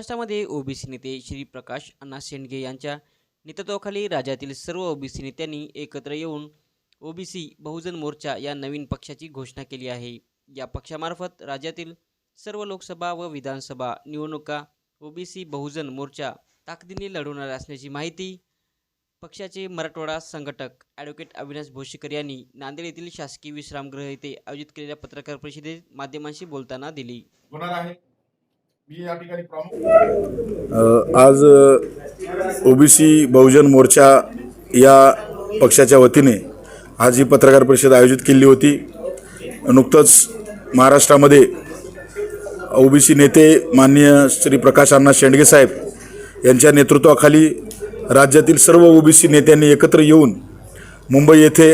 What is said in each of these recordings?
महाराष्ट्रामध्ये ओबीसी नेते श्री प्रकाश अण्णा शेंडगे यांच्या नेतृत्वाखाली राज्यातील सर्व ओबीसी नेत्यांनी एकत्र येऊन ओबीसी बहुजन मोर्चा या नवीन पक्षाची घोषणा केली आहे. या पक्षामार्फत राज्यातील सर्व लोकसभा व विधानसभा निवडणुका ओबीसी बहुजन मोर्चा ताकदीने लढवणार असल्याची माहिती पक्षाचे मराठवाडा संघटक ॲडव्होकेट अविनाश भोशीकर यांनी नांदेड येथील शासकीय विश्रामगृह येथे आयोजित केलेल्या पत्रकार परिषदेत माध्यमांशी बोलताना दिली. होणार आहे. मी या ठिकाणी प्रमुख आज ओबीसी बहुजन मोर्चा या पक्षाच्या वतीने आज ही पत्रकार परिषद आयोजित केली होती. नुकतंच महाराष्ट्रामध्ये ओबीसी नेते माननीय श्री प्रकाश अण्णा शेंडगे साहेब यांच्या नेतृत्वाखाली राज्यातील सर्व ओबीसी नेत्यांनी एकत्र येऊन मुंबई येथे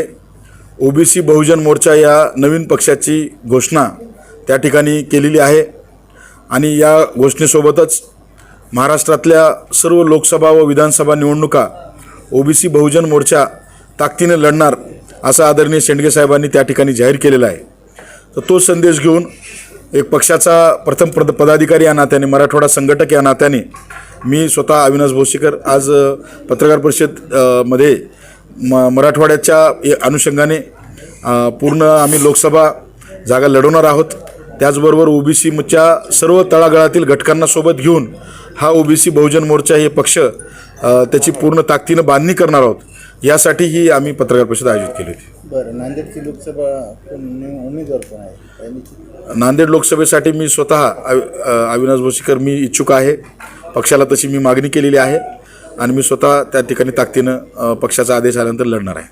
ओबीसी बहुजन मोर्चा या नवीन पक्षाची घोषणा त्या ठिकाणी केलेली आहे. आणि या घोषणेसोबतच महाराष्ट्रातल्या सर्व लोकसभा व विधानसभा निवडणुका ओबीसी बहुजन मोर्चा ताकदीने लढणार असा आदरणीय शेंडगे साहेबांनी त्या ठिकाणी जाहीर केलेला आहे. तर तो संदेश घेऊन एक पक्षाचा प्रथम पद पदाधिकारी या नात्याने मराठवाडा संघटक या नात्याने मी स्वतः अविनाश भोसीकर आज पत्रकार परिषदमध्ये म मराठवाड्याच्या ए- अनुषंगाने पूर्ण आम्ही लोकसभा जागा लढवणार आहोत. त्याचबरोबर ओबीसीच्या सर्व तळागाळातील घटकांना सोबत घेऊन हा ओबीसी बहुजन मोर्चा हे पक्ष त्याची पूर्ण ताकदीनं बांधणी करणार आहोत यासाठी ही आम्ही पत्रकार परिषद आयोजित केली होती. बरं नांदेडची लोकसभा उमेदवार कोण आहे? नांदेड लोकसभेसाठी मी स्वतः अविनाश भोसीकर मी इच्छुक आहे. पक्षाला तशी मी मागणी केलेली आहे आणि मी स्वतः त्या ठिकाणी ताकदीनं पक्षाचा आदेश आल्यानंतर लढणार आहे.